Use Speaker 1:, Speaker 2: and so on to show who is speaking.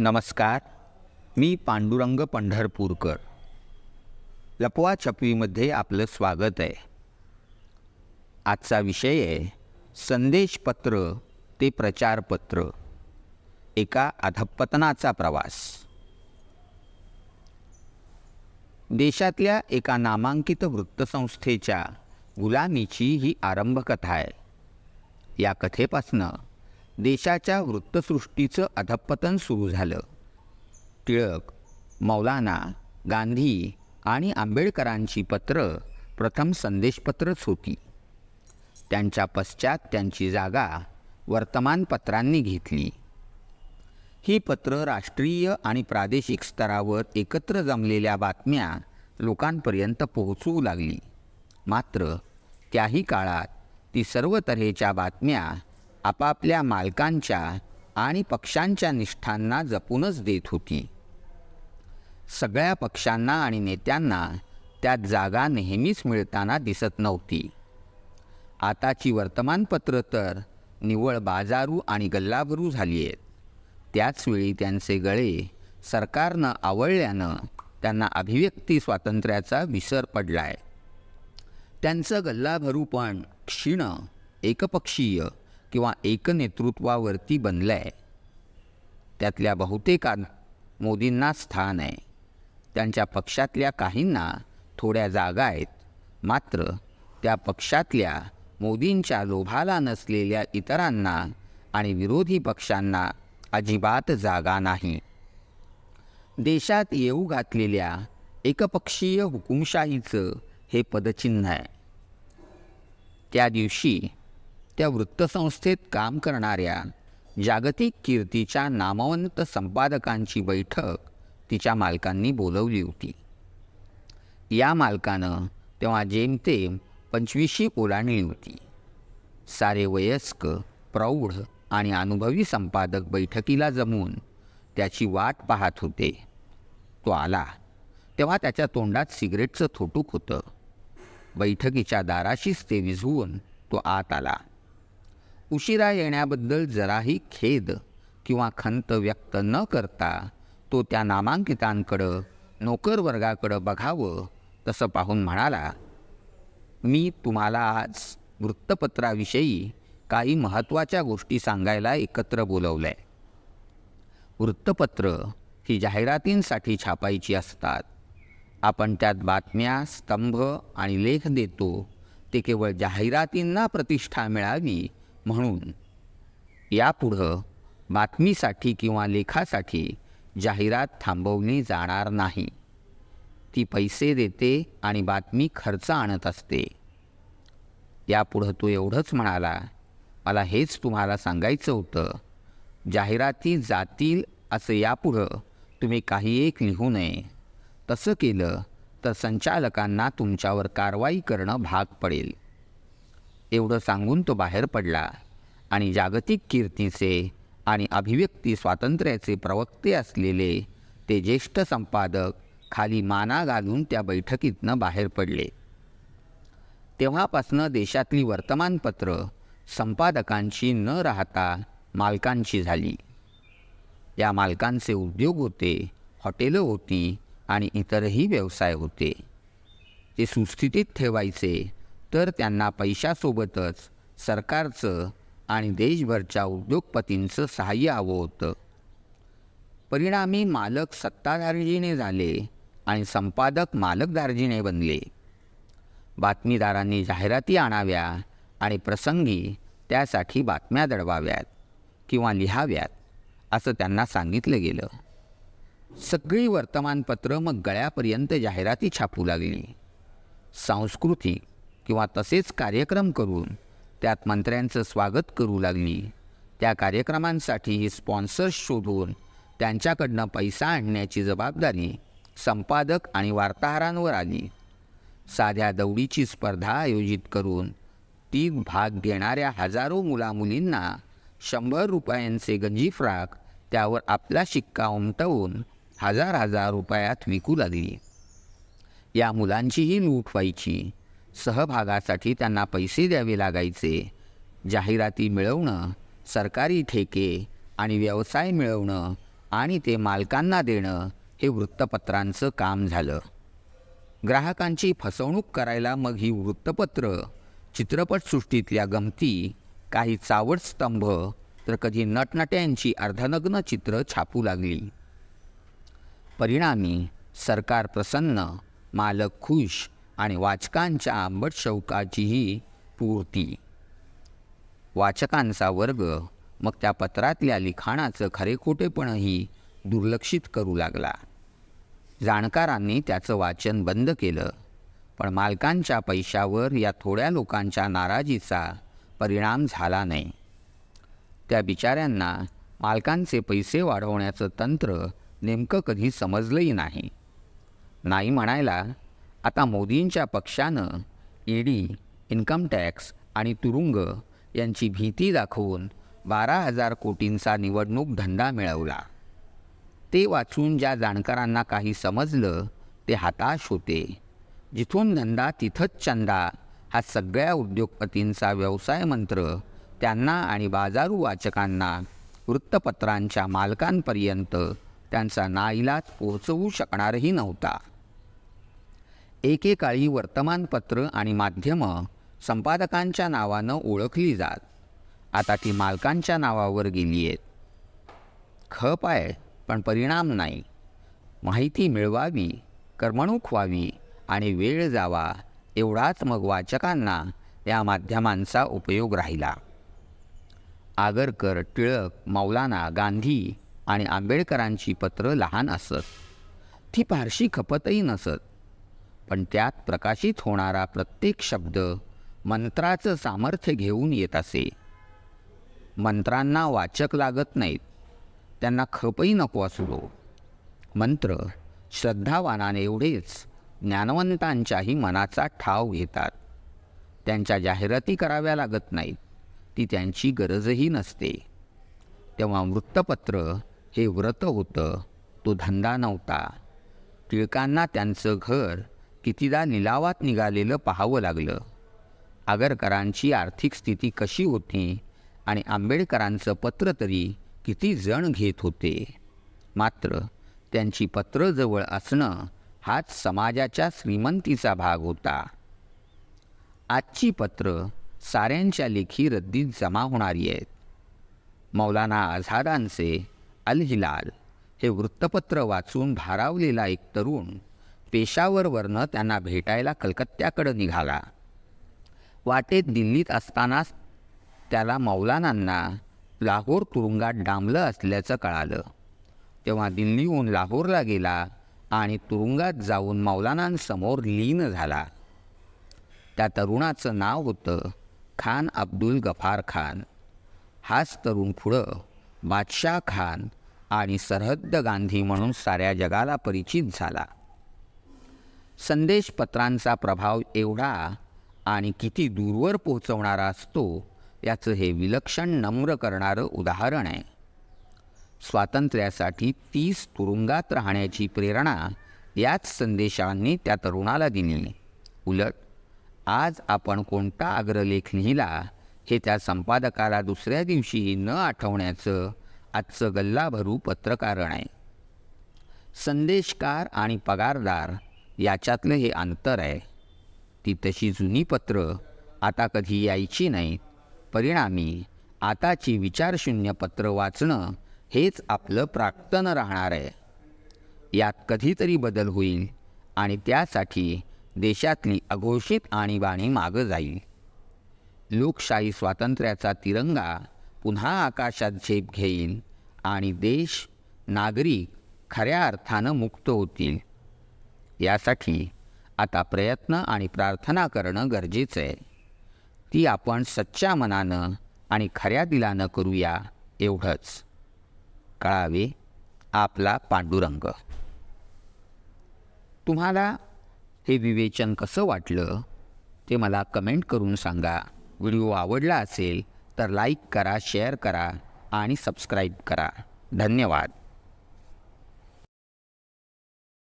Speaker 1: नमस्कार मी पांडुरंग पंढरपूरकर. लपवा छपवीमध्ये आपलं स्वागत आहे. आजचा विषय आहे संदेशपत्र ते प्रचारपत्र एका अधपतनाचा प्रवास. देशातल्या एका नामांकित वृत्तसंस्थेच्या गुलामीची ही आरंभकथा आहे. या कथेपासनं देशाच्या वृत्तसृष्टीचं अधपतन सुरू झालं. टिळक मौलाना गांधी आणि आंबेडकरांची पत्रं प्रथम संदेशपत्रच होती. त्यांच्या पश्चात त्यांची जागा वर्तमानपत्रांनी घेतली. ही पत्र राष्ट्रीय आणि प्रादेशिक स्तरावर एकत्र जमलेल्या बातम्या लोकांपर्यंत पोहोचवू लागली. मात्र त्याही काळात ती सर्व तऱ्हेच्या बातम्या आपापल्या मालकांच्या आणि पक्षांच्या निष्ठांना जपूनच देत होती. सगळ्या पक्षांना आणि नेत्यांना त्यात जागा नेहमीच मिळताना दिसत नव्हती. आताची वर्तमानपत्र तर निव्वळ बाजारू आणि गल्लाभरू झाली आहेत त्याचवेळी त्यांचे गळे सरकारनं आवळल्यानं त्यांना अभिव्यक्ती स्वातंत्र्याचा विसर पडला आहे त्यांचं गल्लाभरूपण क्षीण एकपक्षीय किंवा एकनेतृत्वावरती बनलं आहे त्यातल्या बहुतेकात मोदींना स्थान आहे. त्यांच्या पक्षातल्या काहींना थोड्या जागा आहेत. मात्र त्या पक्षातल्या मोदींच्या लोभाला नसलेल्या इतरांना आणि विरोधी पक्षांना अजिबात जागा नाही. देशात येऊ घातलेल्या एकपक्षीय हुकुमशाहीचं हे पदचिन्ह आहे. त्या दिवशी त्या वृत्तसंस्थेत काम करणाऱ्या जागतिक कीर्तीच्या नामवंत संपादकांची बैठक तिच्या मालकांनी बोलवली होती. या मालकानं तेव्हा जेमतेम पंचवीशी ओलांडली होती. सारे वयस्क प्रौढ आणि अनुभवी संपादक बैठकीला जमून त्याची वाट पाहत होते. तो आला. तेव्हा त्याच्या तोंडात सिगरेटचं थोटूक होतं. बैठकीच्या दाराशीच ते विझवून तो आत आला. उशिरा येण्याबद्दल जराही खेद किंवा खंत व्यक्त न करता तो त्या नामांकितांकडं नोकरवर्गाकडं बघावं तसं पाहून म्हणाला मी तुम्हाला आज वृत्तपत्राविषयी काही महत्त्वाच्या गोष्टी सांगायला एकत्र बोलवलं आहे वृत्तपत्र ही जाहिरातींसाठी छापायची असतात. आपण त्यात बातम्या स्तंभ आणि लेख देतो. ते केवळ जाहिरातींना प्रतिष्ठा मिळावी म्हणून यापुढं बातमीसाठी किंवा लेखासाठी जाहिरात थांबवली जाणार नाही. ती पैसे देते आणि बातमी खर्च आणत असते. यापुढं तो एवढंच म्हणाला मला हेच तुम्हाला सांगायचं होतं. जाहिराती जातील असं यापुढं तुम्ही काही एक लिहू नये. तसं केलं तर संचालकांना तुमच्यावर कारवाई करणं भाग पडेल. एवढं सांगून तो बाहेर पडला आणि जागतिक कीर्तीचे आणि अभिव्यक्ती स्वातंत्र्याचे प्रवक्ते असलेले ते ज्येष्ठ संपादक खाली माना घालून त्या बैठकीतनं बाहेर पडले. तेव्हापासनं देशातली वर्तमानपत्र संपादकांची न राहता मालकांची झाली. या मालकांचे उद्योग होते हॉटेलं होती आणि इतरही व्यवसाय होते. ते सुस्थितीत ठेवायचे तर त्यांना पैशासोबतच सरकारचं आणि देशभरच्या उद्योगपतींचं सहाय्य हवं होतं. परिणामी मालक सत्ताधारजीने झाले आणि संपादक मालकदार्जीने बनले. बातमीदारांनी जाहिराती आणाव्या आणि प्रसंगी त्यासाठी बातम्या दडवाव्यात किंवा लिहाव्यात असं त्यांना सांगितलं गेलं. सगळी वर्तमानपत्रं मग गळ्यापर्यंत जाहिराती छापू लागली. सांस्कृतिक किंवा तसेच कार्यक्रम करून त्यात मंत्र्यांचं स्वागत करू लागली. त्या कार्यक्रमांसाठी स्पॉन्सर्स शोधून त्यांच्याकडनं पैसा आणण्याची जबाबदारी संपादक आणि वार्ताहरांवर आली. साध्या दौडीची स्पर्धा आयोजित करून ती भाग घेणाऱ्या हजारो मुलामुलींना शंभर रुपयांचे गंजी फ्राक त्यावर आपला शिक्का उमटवून हजार हजार रुपयात विकू लागली. या मुलांचीही लूट व्हायची. सहभागासाठी त्यांना पैसे द्यावे लागायचे. जाहिराती मिळवणं सरकारी ठेके आणि व्यवसाय मिळवणं आणि ते मालकांना देणं हे वृत्तपत्रांचं काम झालं. ग्राहकांची फसवणूक करायला मग ही वृत्तपत्र चित्रपटसृष्टीतल्या गमती काही चावट स्तंभ तर कधी नटनट्यांची अर्धनग्न चित्र छापू लागली. परिणामी सरकार प्रसन्न मालक खुश आणि वाचकांच्या आंबट शौकाचीही पूर्ती. वाचकांचा वर्ग मग त्या पत्रातल्या लिखाणाचं खरेखोटेपणही दुर्लक्षित करू लागला. जाणकारांनी त्याचं वाचन बंद केलं पण मालकांच्या पैशावर या थोड्या लोकांच्या नाराजीचा परिणाम झाला नाही. त्या बिचाऱ्यांना मालकांचे पैसे वाढवण्याचं तंत्र नेमकं कधी समजलंही नाही. नाही म्हणायला आता मोदींच्या पक्षानं ईडी इन्कम टॅक्स आणि तुरुंग यांची भीती दाखवून बारा हजार कोटींचा निवडणूक धंदा मिळवला. ते वाचून ज्या जाणकारांना काही समजलं ते हताश होते. जिथून धंदा तिथंच चंदा हा सगळ्या उद्योगपतींचा व्यवसाय मंत्र त्यांना आणि बाजारू वाचकांना वृत्तपत्रांच्या मालकांपर्यंत त्यांचा नाईलाज पोहोचवू शकणारही नव्हता. एकेकाळी वर्तमानपत्र आणि माध्यमं संपादकांच्या नावानं ओळखली जात. आता ती मालकांच्या नावावर गेली आहेत. खप आहे पण परिणाम नाही. माहिती मिळवावी करमणूक व्हावी आणि वेळ जावा एवढाच मग वाचकांना या माध्यमांचा उपयोग राहिला. आगरकर टिळक मौलाना गांधी आणि आंबेडकरांची पत्रं लहान असत. ती फारशी खपतही नसत. पण त्यात प्रकाशित होणारा प्रत्येक शब्द मंत्राचं सामर्थ्य घेऊन येत असे. मंत्रांना वाचक लागत नाहीत. त्यांना खपही नको असलो मंत्र श्रद्धावानाने एवढेच ज्ञानवंतांच्याही मनाचा ठाव घेतात. त्यांच्या जाहिराती कराव्या लागत नाहीत. ती त्यांची गरजही नसते. तेव्हा वृत्तपत्र हे व्रत होतं. तो धंदा नव्हता. टिळकांना त्यांचं घर कितीदा निलावात निघालेलं पाहावं लागलं. आगरकरांची आर्थिक स्थिती कशी होती आणि आंबेडकरांचं पत्र तरी किती जण घेत होते? मात्र त्यांची पत्र जवळ असणं हाच समाजाच्या श्रीमंतीचा भाग होता. आजची पत्र साऱ्यांच्या लेखी रद्दीत जमा होणारी आहेत. मौलाना आझादांचे अल हिलाल हे वृत्तपत्र वाचून भारावलेला एक तरुण पेशावरवरनं त्यांना भेटायला कलकत्त्याकडं निघाला. वाटेत दिल्लीत असतानाच त्याला मौलानांना लाहोर तुरुंगात डांबलं असल्याचं कळालं. तेव्हा दिल्लीहून लाहोरला गेला आणि तुरुंगात जाऊन मौलानांसमोर लीन झाला. त्या तरुणाचं नाव होतं खान अब्दुल गफार खान. हाच तरुण पुढं बादशाह खान आणि सरहद्द गांधी म्हणून साऱ्या जगाला परिचित झाला. संदेशपत्रांचा प्रभाव एवढा आणि किती दूरवर पोहोचवणारा असतो याचं हे विलक्षण नम्र करणारं उदाहरण आहे. स्वातंत्र्यासाठी तीस तुरुंगात राहण्याची प्रेरणा याच संदेशांनी त्या तरुणाला दिली. उलट आज आपण कोणता अग्रलेख लिहिला हे त्या संपादकाला दुसऱ्या दिवशीही न आठवण्याचं आजचं गल्लाभरू पत्रकारण आहे. संदेशकार आणि पगारदार याच्यातलं हे अंतर आहे. ती तशी जुनी पत्र आता कधी यायची नाहीत. परिणामी आताची विचारशून्य पत्र वाचणं हेच आपलं प्राक्तन राहणार आहे. यात कधीतरी बदल होईल आणि त्यासाठी देशातली अघोषित आणीबाणी मागं जाईल. लोकशाही स्वातंत्र्याचा तिरंगा पुन्हा आकाशात झेप घेईल आणि देश नागरिक खऱ्या अर्थानं मुक्त होतील. यासाठी आता प्रयत्न आणि प्रार्थना करणं गरजेचं आहे. ती आपण सच्च्या मनानं आणि खऱ्या दिलानं करूया एवढंच. कळावे आपला पांडुरंग. तुम्हाला हे विवेचन कसं वाटलं ते मला कमेंट करून सांगा. व्हिडिओ आवडला असेल तर लाईक करा शेअर करा आणि सबस्क्राईब करा. धन्यवाद.